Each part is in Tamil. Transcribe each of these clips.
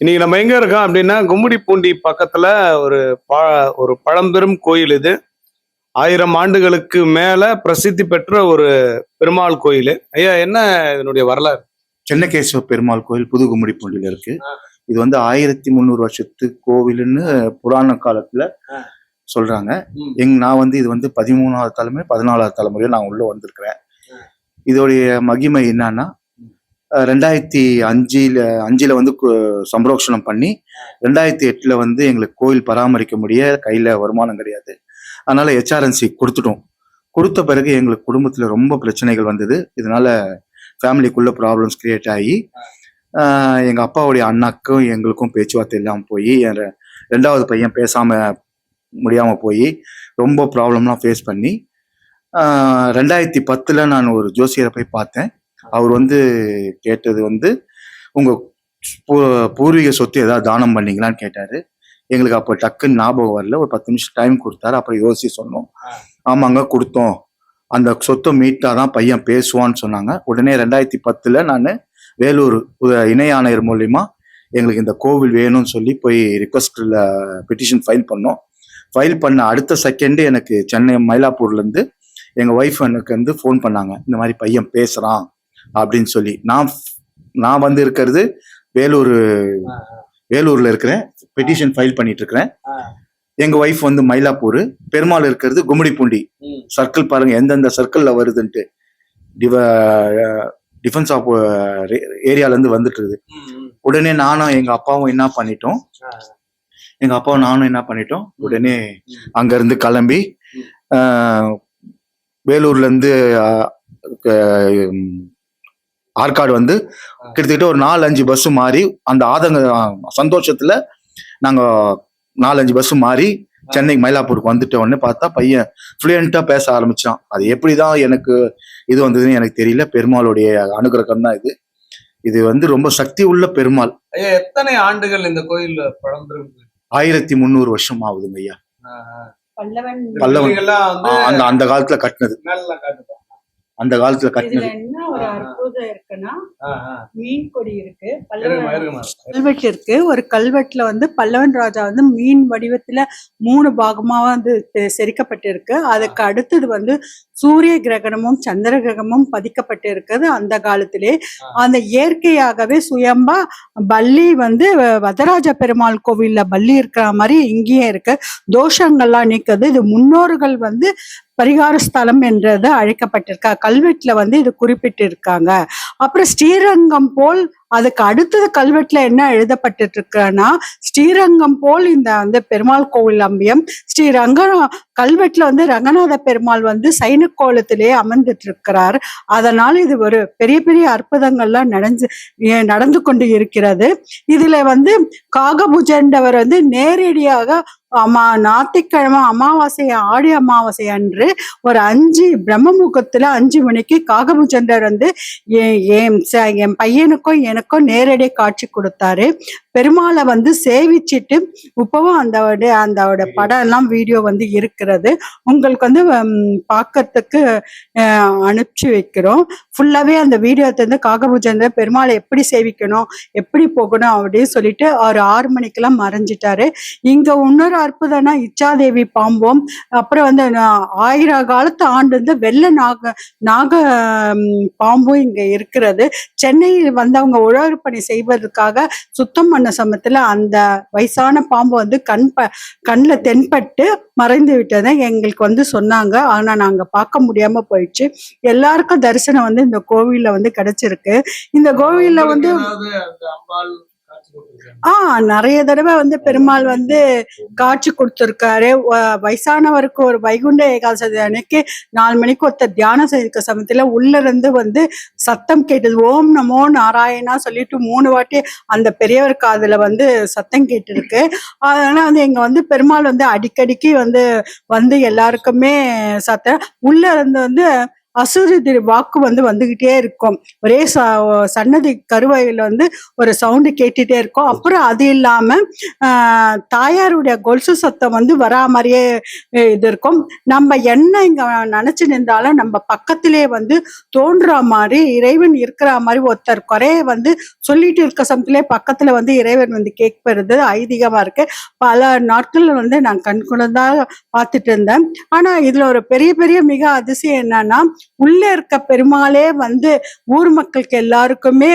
இன்னைக்கு நம்ம எங்க இருக்கோம் அப்படின்னா கும்மிடிப்பூண்டி பக்கத்துல ஒரு ப ஒரு பழம்பெரும் கோயில் இது. ஆயிரம் ஆண்டுகளுக்கு மேல பிரசித்தி பெற்ற ஒரு பெருமாள் கோயில். ஐயா என்ன இதனுடைய வரலாறு? சென்னகேஸ்வர பெருமாள் கோயில் புது கும்மிடிப்பூண்டில இருக்கு. இது வந்து ஆயிரத்தி முந்நூறு வருஷத்து கோவில்னு புராண காலத்துல. சொல்றாங்க. எங் நான் வந்து இது வந்து பதிமூணாவது தலைமுறை பதினாலாவது தலைமுறையில் நான் உள்ள வந்திருக்கிறேன். இதோடைய மகிமை என்னன்னா ரெண்டாயிரத்தி அஞ்சில அஞ்சுல வந்து கு- சம்ரோக்ஷணம் பண்ணி ரெண்டாயிரத்தி எட்டுல வந்து எங்களுக்கு கோயில் பராமரிக்க முடிய கையில வருமானம் கிடையாது. அதனால ஹெச்ஆர்என்சி கொடுத்துட்டோம். கொடுத்த பிறகு எங்களுக்கு குடும்பத்துல ரொம்ப பிரச்சனைகள் வந்தது. இதனால ஃபேமிலிக்குள்ள ப்ராப்ளம்ஸ் கிரியேட் ஆகி எங்கள் எங்க அப்பாவுடைய அண்ணாக்கும் எங்களுக்கும் பேச்சுவார்த்தை இல்லாமல் போய் என் ரெண்டாவது பையன் பேசாம முடியாம போய் ரொம்ப ப்ராப்ளம்லாம் ஃபேஸ் பண்ணி ரெண்டாயிரத்தி பத்துல நான் ஒரு ஜோசியரை போய் பார்த்தேன். அவர் வந்து கேட்டது வந்து உங்க பூ- பூர்வீக சொத்து ஏதாவது தானம் பண்ணீங்களான்னு கேட்டாரு. எங்களுக்கு அப்போ டக்குன்னு ஞாபகம் வரல. ஒரு பத்து நிமிஷம் டைம் கொடுத்தாரு. அப்புறம் யோசிச்சு சொன்னோம். ஆமாங்க கொடுத்தோம். அந்த சொத்தை மீட்டாதான் பையன் பேசுவான்னு சொன்னாங்க. உடனே ரெண்டாயிரத்தி பத்துல நான் வேலூர் இணை ஆணையர் மூலியமா எங்களுக்கு இந்த கோவில் வேணும்னு சொல்லி போய் ரிக்வஸ்ட்ல பெட்டிஷன் ஃபைல் பண்ணோம். ஃபைல் பண்ண அடுத்த செகண்ட் எனக்கு சென்னை மயிலாப்பூர்ல இருந்து எங்க ஒய்ஃப் எனக்கு வந்து ஃபோன் பண்ணாங்க. இந்த மாதிரி பையன் பேசுறான். அப்படின்னு சொல்லி. நான் நான் வந்து இருக்கிறது வேலூர் வேலூர்ல இருக்கிறேன். பெட்டிஷன் ஃபைல் பண்ணிட்டு இருக்கிறேன் எங்க ஒய்ஃப் வந்து மயிலாப்பூர். பெருமாள் இருக்கிறது கும்மிடிப்பூண்டி. சர்க்கிள் பாருங்க எந்தெந்த சர்க்கிள்ல வருதுன்ட்டு. டிவ டிஃபென்ஸ் ஆஃப் ஏரியால இருந்து வந்துட்டு உடனே நானும் எங்க அப்பாவும் என்ன பண்ணிட்டோம்? எங்க அப்பாவும் நானும் என்ன பண்ணிட்டோம்? உடனே அங்க இருந்து கிளம்பி வேலூர்ல இருந்து ஆற்காடு வந்து கிட்டத்தட்ட ஒரு நாலு அஞ்சு பஸ் மாறி அந்த ஆதங்க சந்தோஷத்துல நாங்க நாலஞ்சு பஸ் மாறி சென்னை மயிலாப்பூருக்கு வந்துட்ட உடனே பார்த்தா பையன் ஃப்ளூயண்டா பேச ஆரம்பிச்சான். அது எப்படிதான் எனக்கு இது வந்ததுன்னு எனக்கு தெரியல. பெருமாளுடைய அனுகிரகம் தான் இது. இது வந்து ரொம்ப சக்தி உள்ள பெருமாள். ஐயா எத்தனை ஆண்டுகள் இந்த கோயில் கோயில்? ஆயிரத்தி முந்நூறு வருஷம் ஆகுதுங்க ஐயா. பல்லவன். அந்த அந்த காலத்துல கட்டினது. அந்த காலத்துல இதுல கட்டினது என்ன ஒரு அற்புதம் இருக்குன்னா. மீன் கொடி இருக்கு. கல்வெட்டு இருக்கு. ஒரு கல்வெட்டுல வந்து பல்லவன் ராஜா வந்து மீன் வடிவத்துல மூணு பாகமா வந்து செ- செதுக்கப்பட்டிருக்கு அதுக்கு அடுத்தது வந்து சூரிய கிரகணமும் சந்திர கிரகமும் பதிக்கப்பட்டு இருக்குது அந்த காலத்திலே. அந்த இயற்கையாகவே சுயம்பா பல்லி வந்து வ- வரதராஜ பெருமாள் கோவில்ல பல்லி இருக்கிற மாதிரி இங்கேயும் இருக்கு. தோஷங்கள்லாம் நீக்குது. இது முன்னோர்கள் வந்து பரிகார ஸ்தலம் என்றது அழைக்கப்பட்டிருக்கா. கல்வெட்டுல வந்து இது குறிப்பிட்டிருக்காங்க. அப்புறம் ஸ்ரீரங்கம் போல் அதுக்கு அடுத்தது கல்வெட்டுல என்ன எழுதப்பட்டு இருக்குன்னா ஸ்ரீரங்கம் போல் இந்த வந்து பெருமாள் கோவில் அம்பியம் ஸ்ரீ ரங்க கல்வெட்டுல வந்து ரங்கநாத பெருமாள் வந்து சைன கோலத்திலே அமர்ந்துட்டு இருக்கிறார் அதனால இது ஒரு பெரிய பெரிய அற்புதங்கள்லாம் நடந்து நடந்து கொண்டு இருக்கிறது. இதுல வந்து காகபுஜண்டவர் வந்து நேரடியாக அமா ஞாத்திக்கிழமை அமாவாசை ஆடி அமாவாசை அன்று ஒரு அஞ்சு பிரம்ம முகத்துல அஞ்சு மணிக்கு காகபுஜண்டர் வந்து என் என் ச- என் பையனுக்கும் எனக்கும் நேரடி காட்சி கொடுத்தாரு. பெருமாளை வந்து சேவிச்சிட்டு இப்பவும் அந்த அந்த படம் எல்லாம் வீடியோ வந்து இருக்கிறது. உங்களுக்கு வந்து பார்க்கறதுக்கு அனுப்பிச்சு வைக்கிறோம். ஃபுல்லாவே அந்த வீடியோ வந்து காகபுஜண்டர் பெருமாளை எப்படி சேவிக்கணும் எப்படி போகணும் அப்படின்னு சொல்லிட்டு அவர் ஆறு மணிக்கெல்லாம் மறைஞ்சிட்டாரு. இங்க இன்னொரு அற்புதம்னா இச்சாதேவி பாம்பும் அப்புறம் வந்து ஆயிரம் ஆயிர காலத்து ஆண்டு வந்து வெள்ள நாக நாக பாம்பும் இங்க இருக்கிறது. சென்னையில் வந்து அவங்க உழவு பணி செய்வதற்காக சுத்தம் பண்ண சமயத்துல அந்த வயசான பாம்பு வந்து கண் ப கண்ணில் தென்பட்டு மறைந்து விட்டதை எங்களுக்கு வந்து சொன்னாங்க. ஆனா நாங்க பார்க்க முடியாம போயிடுச்சு. எல்லாருக்கும் தரிசனம் வந்து இந்த கோவில்ல வந்து கிடைச்சிருக்கு. இந்த கோவில்ல வந்து ஆஹ் ஆ நிறைய தடவை வந்து பெருமாள் வந்து காட்சி கொடுத்துருக்காரு. வயசானவருக்கு ஒரு வைகுண்ட ஏகாதசி அன்னைக்கு நாலு மணிக்கு ஒருத்தர் தியானம் செய்திருக்க சமயத்துல உள்ள இருந்து வந்து சத்தம் கேட்டது. ஓம் நமோ நாராயணா சொல்லிட்டு மூணு வாட்டி அந்த பெரியவர் காதுல வந்து சத்தம் கேட்டிருக்கு. அதனால வந்து இங்க வந்து பெருமாள் வந்து அடிக்கடிக்கு வந்து வந்து எல்லாருக்குமே சத்தம். உள்ள இருந்து வந்து அசுரி வாக்கு வந்து வந்துகிட்டே இருக்கும். ஒரே ச- சன்னதி கருவறையில வந்து ஒரு சவுண்டு கேட்டுட்டே இருக்கும். அப்புறம் அது இல்லாம தாயாருடைய கொலுசு சத்தம் வந்து வரா மாதிரியே இது இருக்கும். நம்ம என்ன இங்க நினைச்சு நின்றாலும் நம்ம பக்கத்திலே வந்து தோன்ற மாதிரி இறைவன் இருக்கிற மாதிரி ஒருத்தர் குறைய வந்து சொல்லிட்டு இருக்க சமயத்திலே பக்கத்துல வந்து இறைவன் வந்து கேட்பது ஐதீகமா இருக்கு. பல நாட்கள் வந்து நான் கண்குணந்தா பார்த்துட்டு இருந்தேன். ஆனா இதுல ஒரு பெரிய பெரிய மிக அதிசயம் என்னன்னா உள்ள இருக்க பெருமாளே வந்து ஊர் மக்களுக்கு எல்லாருக்குமே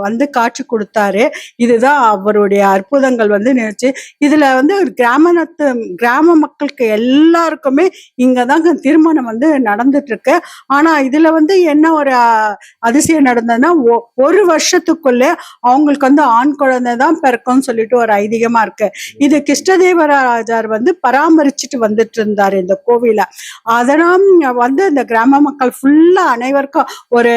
வந்து காட்சி கொடுத்தாரு. இதுதான் அவருடைய அற்புதங்கள் வந்து நினைச்சு இதுல வந்து ஒரு கிராமத்து கிராம மக்களுக்கு எல்லாருக்குமே இங்கதாங்க திருமணம் வந்து நடந்துட்டு இருக்கு ஆனா இதுல வந்து என்ன ஒரு அதிசயம் நடந்ததுன்னா ஒ- ஒரு வருஷத்துக்குள்ளே அவங்களுக்கு வந்து ஆண் குழந்தை தான் பிறக்கும்னு சொல்லிட்டு ஒரு ஐதீகமா இருக்கு. இது கிருஷ்ணதேவராஜார் வந்து பராமரிச்சுட்டு வந்துட்டு இருந்தாரு இந்த கோவில. அதெல்லாம் வந்து இந்த கிராம மக்கள் ஃபுல்லா அனைவருக்கும் ஒரு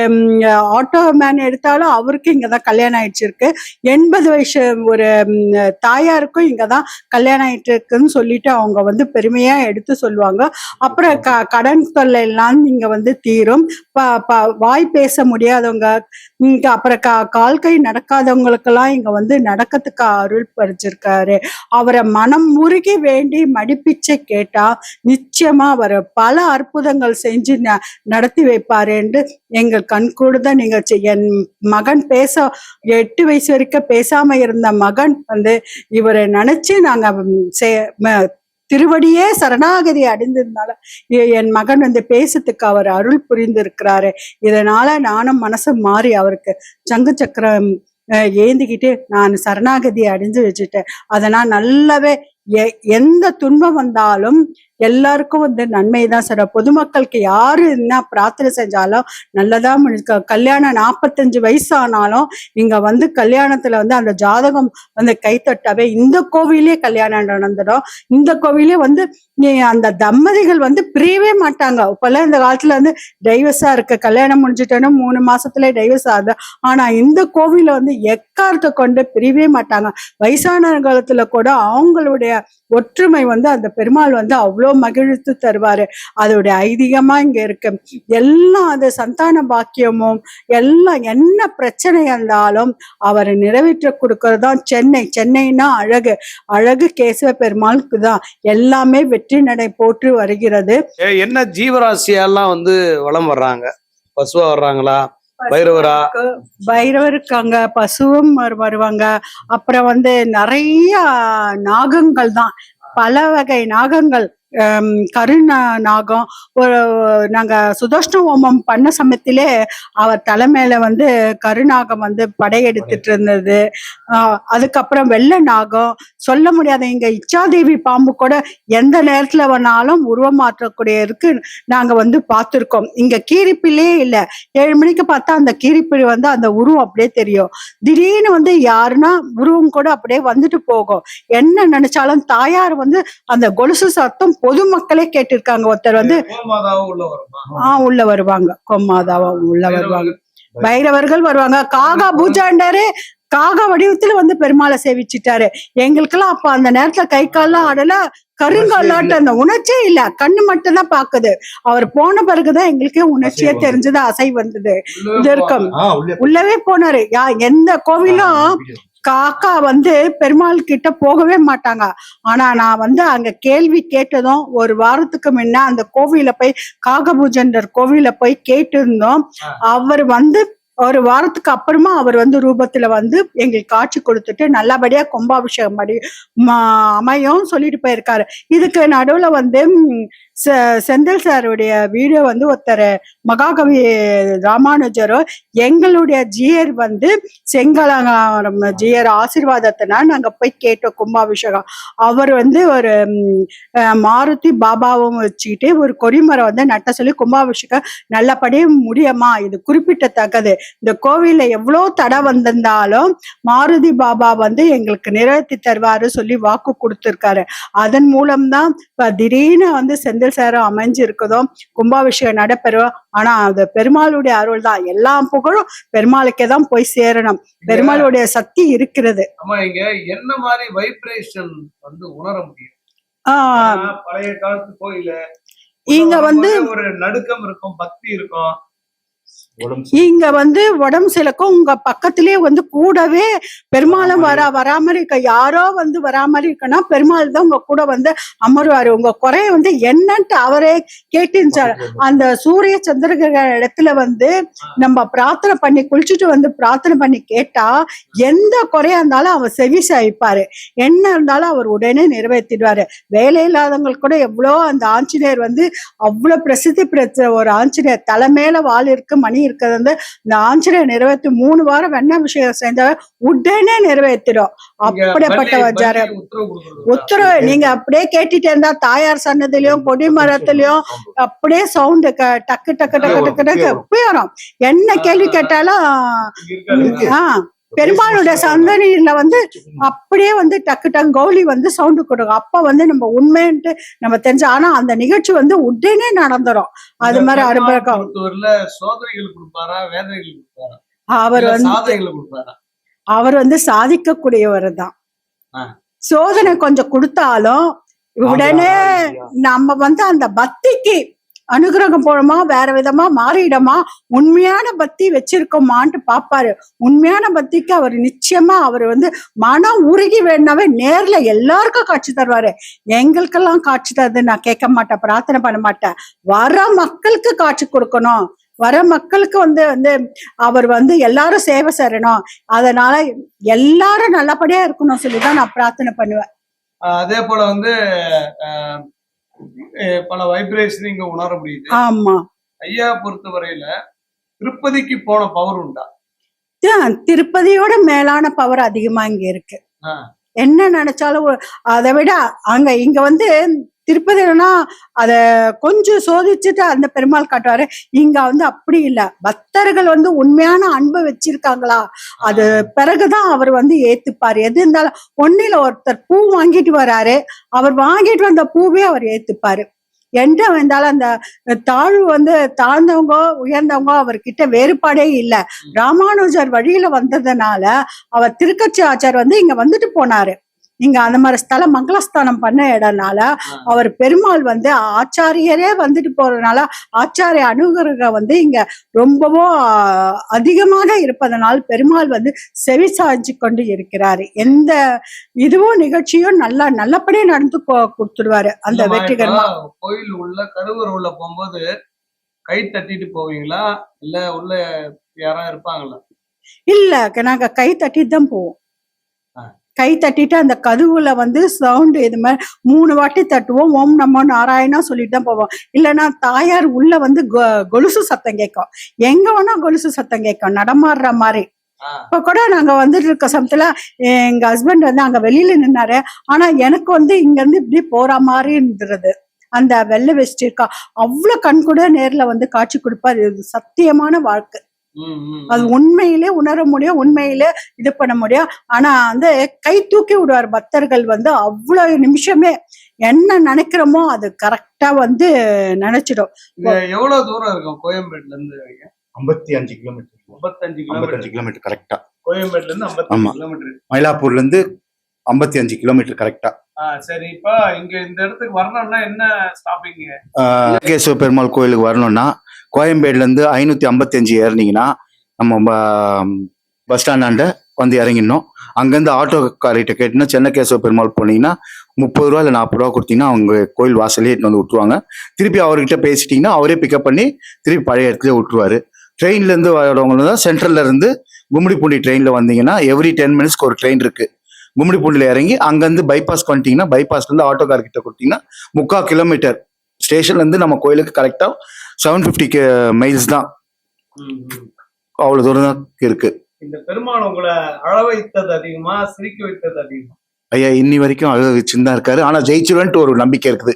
ஆட்டோ மேன் எடுத்தாலும் அவருக்கு இங்கதான் கல்யாணம் ஆயிடுச்சு இருக்கு எண்பது வயசு ஒரு தாயாருக்கும் தாயாருக்கும் இங்கதான் கல்யாணம் ஆயிட்டு இருக்குன்னு சொல்லிட்டு அவங்க வந்து பெருமையா எடுத்து சொல்லுவாங்க. அப்புறம் க கடன் தொல்லை எல்லாம் இங்க வந்து தீரும். வாய் பேச முடியாதவங்க இங்கே அப்புறம் கா கால் கை நடக்காதவங்களுக்கெல்லாம் இங்க வந்து நடக்கிறதுக்கு அருள் பறிச்சிருக்காரு அவரை மனம் முருகி வேண்டி மடிப்பிச்சை கேட்டா நிச்சயமா அவர் பல அற்புதங்கள் செஞ்சு ந- நடத்தி வைப்பாரு என்று எங்கள் கண்கூட தான் நீங்க என் மகன் பேச எட்டு வயசு வரைக்கும் பேசாம இருந்த மகன் வந்து இவரை நினைச்சு நாங்க திருவடியே சரணாகதி அடைந்ததுனால என் மகன் வந்து பேசுறதுக்கு அவர் அருள் புரிந்து இருக்கிறாரு இதனால நானும் மனசு மாறி அவருக்கு சங்கு சக்கரம் ஏந்திக்கிட்டு நான் சரணாகதி அடைஞ்சு வச்சுட்டேன். அதனால் நல்லாவே எ- எந்த துன்பம் வந்தாலும் எல்லாருக்கும் வந்து நன்மை தான் சார் பொதுமக்களுக்கு யாரு என்ன பிரார்த்தனை செஞ்சாலும் நல்லதா முடிக்க கல்யாணம் நாற்பத்தஞ்சு வயசு ஆனாலும் இங்க வந்து கல்யாணத்துல வந்து அந்த ஜாதகம் வந்து கைத்தட்டாவே இந்த கோவிலே கல்யாணம் நடந்துடும். இந்த கோவிலே வந்து நீ அந்த தம்பதிகள் வந்து பிரியவே மாட்டாங்க. இப்பெல்லாம் இந்த காலத்துல வந்து டைவர்ஸா இருக்கு. கல்யாணம் முடிஞ்சிட்டேன்னா மூணு மாசத்துல டைவர்ஸ் ஆகுது. ஆனா இந்த கோவில வந்து எக்காரத்தை கொண்டு பிரியவே மாட்டாங்க. வயசான காலத்துல கூட அவங்களுடைய ஒற்றுமை வந்து அந்த பெருமாள் வந்து அவ்வளோ மகிழ்த்து தருவாரு. அதோடைய ஐதீகமா இங்க இருக்கு. எல்லாம் அது சந்தான பாக்கியமும் எல்லாம் என்ன பிரச்சனை இருந்தாலும் அவரை நிறைவேற்ற கொடுக்கறதுதான் சென்னை. சென்னைன்னா அழகு. அழகு கேசவ பெருமாளுக்கு தான். எல்லாமே வெற்றி நடை போட்டு வருகிறது. என்ன ஜீவராசியெல்லாம் வந்து வலம் வர்றாங்க? பசுவா வர்றாங்களா? பைரவரா? பைரவர் இருக்காங்க பசுவும் வரு- வருவாங்க. அப்புறம் வந்து நிறைய நாகங்கள் தான். பல வகை நாகங்கள். கருணா நாகம் ஒரு நாங்க சுதோஷ்ண ஹோமம் பண்ண சமயத்திலே அவர் தலைமையில வந்து கருநாகம் வந்து படையெடுத்துட்டு இருந்தது. அதுக்கப்புறம் வெள்ளை நாகம் சொல்ல முடியாத இங்க இச்சாதேவி பாம்பு கூட எந்த நேரத்துல வேணாலும் உருவமாற்றக்கூடிய இருக்கு நாங்க வந்து பார்த்துருக்கோம். இங்க கீரிப்பிலே இல்லை. ஏழு மணிக்கு பார்த்தா அந்த கீரிப்பிழி வந்து அந்த உருவம் அப்படியே தெரியும். திடீர்னு வந்து யாருன்னா உருவம் கூட அப்படியே வந்துட்டு போகும். என்ன நினைச்சாலும் தாயார் வந்து அந்த கொலுசு சத்தம் பொதுமக்களே கேட்டிருக்காங்க. ஒருத்தர் வந்து கோமாதாவும் ஆஹ் உள்ள வருவாங்க. கொம்மாதாவா உள்ள வருவாங்க. பைரவர்கள் வருவாங்க. காகா பூஜாண்டரு காகா வடிவத்துல வந்து பெருமாளை சேவிச்சிட்டாரு. எங்களுக்கெல்லாம் அப்ப அந்த நேரத்துல கை கால்லாம் ஆடல. கருங்காலாட்ட அந்த உணர்ச்சியே இல்ல. கண்ணு மட்டும் தான் பாக்குது அவர் போன பிறகுதான் எங்களுக்கே உணர்ச்சியே தெரிஞ்சது அசை வந்தது. இது இருக்கும். உள்ளவே போனாரு. யா எந்த கோவிலும் காக்கா வந்து பெருமாள் கிட்ட போகவே மாட்டாங்க. ஆனா நான் வந்து அங்க கேள்வி கேட்டதும் ஒரு வாரத்துக்கு முன்ன அந்த கோவில போய் காகபூஜன்டர் கோவில போய் கேட்டு இருந்தோம் அவர் வந்து ஒரு வாரத்துக்கு அப்புறமா அவர் வந்து ரூபத்துல வந்து எங்களுக்கு காட்சி கொடுத்துட்டு நல்லபடியா கும்பாபிஷேகம் படி அமையும் சொல்லிட்டு போயிருக்காரு. இதுக்கு நடுவுல வந்து செ- செந்தில் சாருடைய வீடியோ வந்து ஒருத்தர் மகாகவி ராமானுஜரோ எங்களுடைய ஜியர் வந்து செங்கலாரம் ஜியர் ஆசிர்வாதத்தினால் நாங்கள் போய் கேட்டோம் கும்பாபிஷேகம். அவர் வந்து ஒரு மாருதி பாபாவும் வச்சுக்கிட்டு ஒரு கொடிமரம் வந்து நட்ட சொல்லி கும்பாபிஷேகம் நல்லபடியா முடியுமா? இது குறிப்பிட்டத்தக்கது இந்த கோவில்ல எவ்வளோ தடை வந்திருந்தாலும் மாருதி பாபா வந்து எங்களுக்கு நிறைவேற்றி தருவாரு சொல்லி வாக்கு கொடுத்திருக்காரு. அதன் மூலம்தான் இப்ப திடீர்னு வந்து செந்தில் சேரம் அமைஞ்சு இருக்குதோ கும்பாபிஷேகம் நடைபெறும் ஆனா அது பெருமாளுடைய அருள் தான் எல்லா புகழும் பெருமாளுக்கே தான் போய் சேரணும். பெருமாளுடைய சக்தி இருக்கிறது. ஆமா இங்க என்ன மாதிரி வைப்ரேஷன் வந்து உணர முடியும்? பழைய காலத்து கோயில இங்க வந்து ஒரு நடுக்கம் இருக்கும் பக்தி இருக்கும். இங்க வந்து உடம்பு சிலக்கும் உங்க பக்கத்திலேயே வந்து கூடவே பெருமாளும் வரா வராம இருக்க? யாரோ வந்து வராம இருக்கனா பெருமாள் தான் உங்க கூட வந்து அமருவாரு. உங்க குறைய வந்து என்னன்ட்டு அவரே கேட்டுச்சார் அந்த சூரிய சந்திரகிரக இடத்துல வந்து நம்ம பிரார்த்தனை பண்ணி குளிச்சுட்டு வந்து பிரார்த்தனை பண்ணி கேட்டா எந்த குறையா இருந்தாலும் அவர் செவி சாய்ப்பாரு என்ன இருந்தாலும் அவர் உடனே நிறைவேற்றிடுவாரு வேலை இல்லாதவங்களுக்கு கூட எவ்வளோ அந்த ஆஞ்சநேயர் வந்து அவ்வளவு பிரசித்தி பெற்ற ஒரு ஆஞ்சநேயர். தலை மேல வால் இருக்கு மணி இருக்கிறது வந்து இந்த ஆஞ்சநேயர் நிறைவேற்றி மூணு வாரம் வெண்ண விஷயம் செஞ்சவர் உடனே நிறைவேற்றிடும். அப்படிப்பட்ட வச்சாரு உத்தரவு நீங்க அப்படியே கேட்டுட்டே இருந்தா தாயார் சன்னதிலயும் கொடி மரத்துலயும் அப்படியே சவுண்டு டக்கு டக்கு டக்கு டக்கு டக்கு வரும் என்ன கேள்வி கேட்டாலும் ஆஹ் பெருமாளுடைய சந்தனியில வந்து அப்படியே வந்து டக்கு டக்கு கௌலி வந்து சவுண்டு கொடுக்கும் அப்ப வந்து நம்ம உண்மைன்ட்டு நம்ம தெரிஞ்ச ஆனா அந்த நிகழ்ச்சி வந்து உடனே நடந்துரும். அது மாதிரி அனுபவம் அவர் வந்து அவர் வந்து சாதிக்கக்கூடியவர் தான். சோதனை கொஞ்சம் கொடுத்தாலும் உடனே நம்ம வந்து அந்த பக்திக்கு அனுகிரகம் போலமா வேற விதமா மாறிடமா உண்மையான பக்தி வச்சிருக்கோமான்ட்டு பாப்பாரு. உண்மையான பக்திக்கு அவர் நிச்சயமா அவர் வந்து மனம் உருகி வேணாவே நேர்ல எல்லாருக்கும் காட்சி தருவாரு. எங்களுக்கெல்லாம் காட்சி தருது நான் கேட்க மாட்டேன் பிரார்த்தனை பண்ண மாட்டேன். வர மக்களுக்கு காட்சி கொடுக்கணும். வர மக்களுக்கு வந்து வந்து அவர் வந்து எல்லாரும் சேவை செய்யணும். அதனால எல்லாரும் நல்லபடியா இருக்கணும் சொல்லிதான் நான் பிரார்த்தனை பண்ணுவேன். அதே போல வந்து பல வைப்ரேஷன் இங்க உணர முடியுது. ஆமா. ஐயா பொறுத்தவரையில திருப்பதிக்கு போன பவர் உண்டா? திருப்பதியோட மேலான பவர் அதிகமா இங்க இருக்கு. என்ன நினைச்சாலும் அதை விட அங்க இங்க வந்து திருப்பதினா அத கொஞ்சம் சோதிச்சுட்டு அந்த பெருமாள் காட்டுவாரு. இங்க வந்து அப்படி இல்ல. பக்தர்கள் வந்து உண்மையான அன்பு வச்சிருக்காங்களா? அது பிறகுதான் அவர் வந்து ஏத்துப்பாரு. எது இருந்தாலும் ஒன்னில ஒருத்தர் பூ வாங்கிட்டு வராரு. அவர் வாங்கிட்டு வந்த பூவே அவர் ஏத்துப்பாரு. எந்த வந்தாலும் அந்த தாழ்வு வந்து தாழ்ந்தவங்க உயர்ந்தவங்க அவர்கிட்ட வேறுபாடே இல்ல. ராமானுஜர் வழியில வந்ததுனால அவர் திருக்கட்சி ஆச்சார் வந்து இங்க வந்துட்டு போனாரு. இங்க அந்த மாதிரி ஸ்தலம் மங்களஸ்தானம் பண்ண இடம்னால அவர் பெருமாள் வந்து ஆச்சாரியரே வந்துட்டு போறதுனால ஆச்சாரிய அனுகிரகம் வந்து இங்க ரொம்பவும் அதிகமாக இருப்பதனால் பெருமாள் வந்து செவி சாய்ச்சி கொண்டு இருக்கிறாரு. எந்த இதுவும் நிகழ்ச்சியும் நல்லா நல்லபடியா நடந்து கொ- கொடுத்துடுவாரு அந்த வெற்றிகரமா. கோயில் உள்ள கருவறை உள்ள போகும்போது கை தட்டிட்டு போவீங்களா? இல்ல உள்ள யாரா இருப்பாங்களா? இல்ல நாங்க கை தட்டிட்டு தான் போவோம். கை தட்டிட்டு அந்த கதவுல வந்து சவுண்ட் இது மாதிரி மூணு வாட்டி தட்டுவோம். ஓம் நமோ நாராயணா சொல்லிட்டு தான் போவோம். இல்லைன்னா தாயார் உள்ள வந்து கொலுசு சத்தம் கேட்கும். எங்க வேணா கொலுசு சத்தம் கேட்கும். நடமாடுற மாதிரி. இப்ப கூட நாங்க வந்துட்டு இருக்க சமயத்துல எங்க ஹஸ்பண்ட் வந்து அங்க வெளியில நின்னாரு. ஆனா எனக்கு வந்து இங்க இருந்து இப்படி போற மாதிரி இருந்துருது அந்த வெள்ளை வெஸ்ட் இருக்கா? அவ்வளவு கண் கூட நேர்ல வந்து காட்சி கொடுப்பாரு. இது சத்தியமான வாழ்க்கை. அது. உண்மையிலே உணர முடியும் உண்மையிலே இது பண்ண முடியும். ஆனா வந்து கை தூக்கி விடுவார் பக்தர்கள் வந்து அவ்வளவு நிமிஷமே என்ன நினைக்கிறோமோ அது கரெக்டா வந்து நினைச்சிடும். எவ்வளவு தூரம் இருக்கும் கோயம்பேடுல இருந்து ஐம்பத்தி அஞ்சு கிலோமீட்டர். ஐம்பத்தஞ்சு கிலோமீட்டர். கிலோமீட்டர் கரெக்டா கோயம்பேடுல இருந்து கிலோமீட்டர். மயிலாப்பூர்ல இருந்து ஐம்பத்தி அஞ்சு கிலோமீட்டர் கரெக்டா சரி இப்ப இங்க இந்த இடத்துக்கு வரணும்னா என்ன ஸ்டாப்பிங் கேசவ பெருமாள் கோயிலுக்கு வரணும்னா கோயம்பேடுல இருந்து ஐநூத்தி ஐம்பத்தி அஞ்சு ஏறினீங்கன்னா நம்ம பஸ் ஸ்டாண்டாண்ட வந்து இறங்கிடணும். அங்கேருந்து ஆட்டோக்காரிட்ட கேட்டினா சென்னை கேசவ பெருமாள் போனீங்கன்னா முப்பது ரூபா இல்லை நாற்பது ரூபா கொடுத்தீங்கன்னா அவங்க கோயில் வாசலே எடுத்து வந்து விட்டுருவாங்க. திருப்பி அவர்கிட்ட பேசிட்டீங்கன்னா அவரே பிக்கப் பண்ணி திருப்பி பழைய இடத்துல விட்டுருவாரு. ட்ரெயின்ல இருந்து வரவங்க தான் சென்ட்ரல்ல இருந்து கும்மிடிப்பூண்டி ட்ரெயின்ல வந்தீங்கன்னா எவ்ரி டென் மினிட்ஸ்க்கு ஒரு ட்ரெயின் இருக்கு. கும்மிடிப்பூண்டில இறங்கி அங்கேருந்து பைபாஸ் ல இருந்து ஆட்டோக்கார் கிட்ட கொடுத்தீங்கன்னா முக்கால் கிலோமீட்டர் ஸ்டேஷன்ல இருந்து நம்ம கோயிலுக்கு கரெக்டா செவன் ஃபிஃப்டி மைல்ஸ் தான். அவ்வளவு தூரம் தான் இருக்கு. இந்த பெருமாள் உங்களை அழ வைத்தது அதிகமா சிரிக்க வைத்தது அதிகமா? ஐயா இன்னி வரைக்கும் அழுக வச்சுன்னு தான் இருக்காரு. ஆனா ஜெயிச்சிருவேன்ட்டு ஒரு நம்பிக்கை இருக்குது.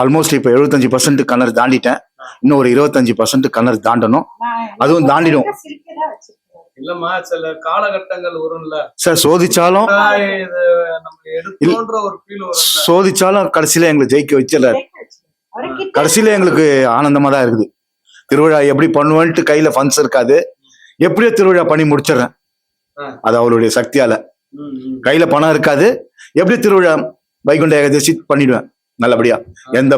ஆல்மோஸ்ட் இப்போ எழுபத்தஞ்சு பர்சன்ட் கணர் தாண்டிட்டேன். இன்னும் ஒரு இருபத்தஞ்சு பர்சன்ட் கணர் தாண்டணும். அதுவும் தாண்டிடும். இல்லம்மா சில காலகட்டங்கள் வரும்ல. சார் சோதிச்சாலும் சோதிச்சாலும் கடைசியில எங்களை ஜெயிக்க வச்சிடறாரு. கடைசியில எங்களுக்கு ஆனந்தமா தான் இருக்குது. திருவிழா எப்படி பண்ணுவேன்ட்டு கையில ஃபண்ட்ஸ் இருக்காது. எப்படியோ திருவிழா பண்ணி முடிச்சிடுறேன். அது அவருடைய சக்தியால. கையில பணம் இருக்காது. எப்படி திருவிழா வைகுண்ட ஏகாதசி பண்ணிடுவேன் நல்லபடியா. எந்த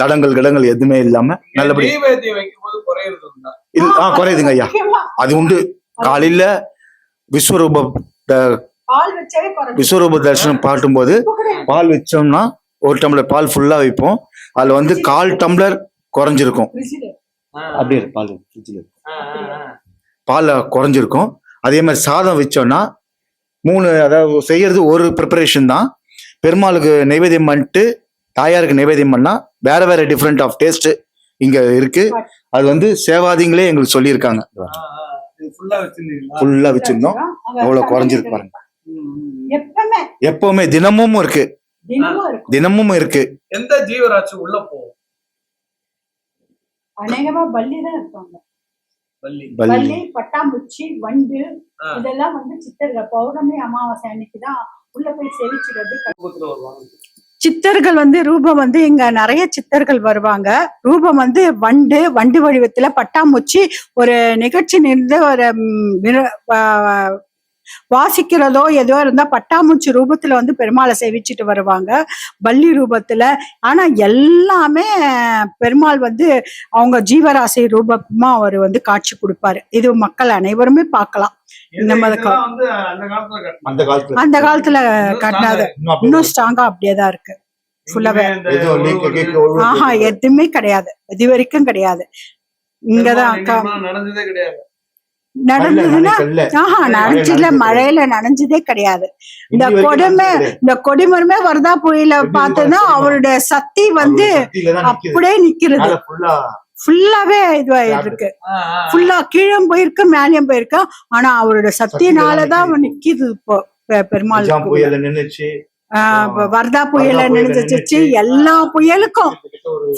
தடங்கள் கிடங்கள் எதுவுமே இல்லாம நல்லபடியா இல்ல ஆ குறையுதுங்க ஐயா. அது உண்டு. காலையில விஸ்வரூப. விஸ்வரூப தரிசனம் பாட்டும்போது பால் வச்சோம்னா ஒரு டம்ளர் பால் ஃபுல்லா வைப்போம். அதுல வந்து கால் டம்ளர் குறைஞ்சிருக்கும். அப்படியே பால் ஃப்ரிட்ஜில் பால் குறைஞ்சிருக்கும். அதே மாதிரி சாதம் வச்சோம்னா மூணு அதாவது செய்யறது ஒரு ப்ரிப்பரேஷன் தான். பெருமாளுக்கு நைவேத்தியம் பண்ணிட்டு தாயாருக்கு நைவேத்தியம் பண்ணா வேற வேற டிஃப்ரெண்ட் ஆஃப் டேஸ்ட் இங்க இருக்கு. அது வந்து சேவாதிங்களே எங்களுக்கு சொல்லியிருக்காங்க. ஃபுல்லா வச்சிருந்தீங்களா? ஃபுல்லா வச்சிருந்தோம். அங்க எவ்வளவு குறைஞ்சிருக்கு பாருங்க. எப்பவுமே. எப்பவுமே தினமும் இருக்கு. தினமும் இருக்கு. எந்த ஜீவராசி உள்ள போகும்? அநேகமா பள்ளி தான் இருப்பாங்க. பள்ளி பட்டாம்பூச்சி வண்டு. இதெல்லாம் வந்து சித்தர்கள் பௌர்ணமி அமாவாசை அன்னைக்கு தான் உள்ள போய் செவிச்சிடுறது ரூபத்துல வருவாங்க சித்தர்கள் வந்து ரூபம் வந்து இங்க நிறைய சித்தர்கள் வருவாங்க. ரூபம் வந்து வண்டு வண்டு வடிவத்துல பட்டாம்பூச்சி ஒரு நிகழ்ச்சி நின்று ஒரு வாசிக்கிறதோ ஏதோ இருந்தா பட்டாம்பூச்சி ரூபத்துல வந்து பெருமாளை சேவிச்சுட்டு வருவாங்க. பள்ளி ரூபத்துல. ஆனா எல்லாமே பெருமாள் வந்து அவங்க ஜீவராசி ரூபமா அவர் வந்து காட்சி கொடுப்பாரு. இது மக்கள் அனைவருமே பார்க்கலாம். இந்த மாதிரி அந்த காலத்துல கட்டணும் அந்த காலத்துல. அந்த காலத்துல கட்டினது இன்னும் ஸ்ட்ராங்கா அப்படியே தான் இருக்கு. ஃபுல்லாவே ஆஹா எதுவுமே கிடையாது. இது வரைக்கும் கிடையாது. இங்கதான் அக்கா நடந்ததே கிடையாது. நடந்ததுன்னா ஆஹா நனைஞ்சில மழையில நனைஞ்சதே கிடையாது. இந்த கொடுமை. இந்த கொடிமரமே வரதா புயல பார்த்தோன்னா இருக்கும் அவருடைய சக்தி வந்து. அப்படியே நிக்கிறது. ஃபுல்லாவே இதுவாயிருக்கு. ஃபுல்லா கீழும் போயிருக்கு மேலேயும் போயிருக்கு. ஆனா அவருடைய சக்தினாலதான் நிக்குது. இப்போ பெருமாள் வர்தா புயல நினைச்சிச்சு. எல்லா புயலுக்கும்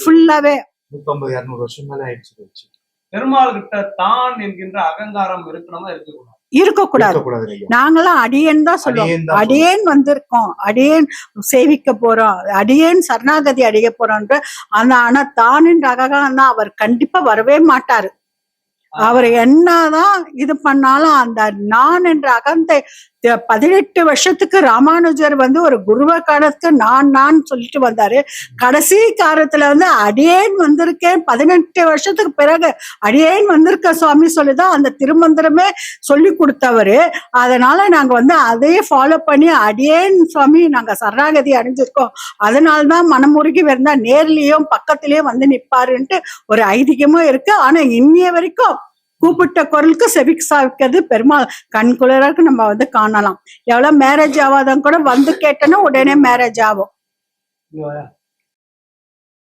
ஃபுல்லாவே நூத்தம்பது இருநூறு வருஷம் மேல ஆயிடுச்சு. பெருமாள் கிட்ட தான் என்கின்ற அகங்காரம் இருக்கணுமா இருக்கக்கூடாது. இருக்கக்கூடாது. நாங்களாம் அடியேன் தான் சொல்லுவோம். அடியேன் வந்திருக்கோம். அடியேன் சேவிக்க போறோம். அடியேன் சரணாகதி அடைய போறோம்ன்ற ஆனா ஆனா தானின் அககாரம் தான் அவர் கண்டிப்பா வரவே மாட்டாரு. அவர் என்னதான் இது பண்ணாலும் அந்த நான் என்ற அகந்தை பதினெட்டு வருஷத்துக்கு ராமானுஜர் வந்து ஒரு குருவ காலத்துக்கு நான் நான் சொல்லிட்டு வந்தாரு. கடைசி காலத்துல வந்து அடியேன் வந்திருக்கேன். பதினெட்டு வருஷத்துக்கு பிறகு அடியேன் வந்திருக்க சுவாமி சொல்லிதான் அந்த திருமந்திரமே சொல்லி கொடுத்தவரு. அதனால நாங்க வந்து அதையே ஃபாலோ பண்ணி அடியேன் சுவாமி நாங்க சரணாகதி அடைஞ்சிருக்கோம். அதனாலதான் மனமுருகி இருந்தா நேர்லயும் பக்கத்திலயும் வந்து நிப்பாருன்ட்டு ஒரு ஐதீகமும் இருக்கு. ஆனா இன்னைய வரைக்கும் கூப்பிட்ட குரலுக்கு செவிக் சாவிக்கிறது பெருமாள். கண் குளிராக்கு நம்ம வந்து காணலாம். எவ்வளவு மேரேஜ் ஆகாதவங்க கூட வந்து கேட்டோன்னா உடனே மேரேஜ் ஆகும்.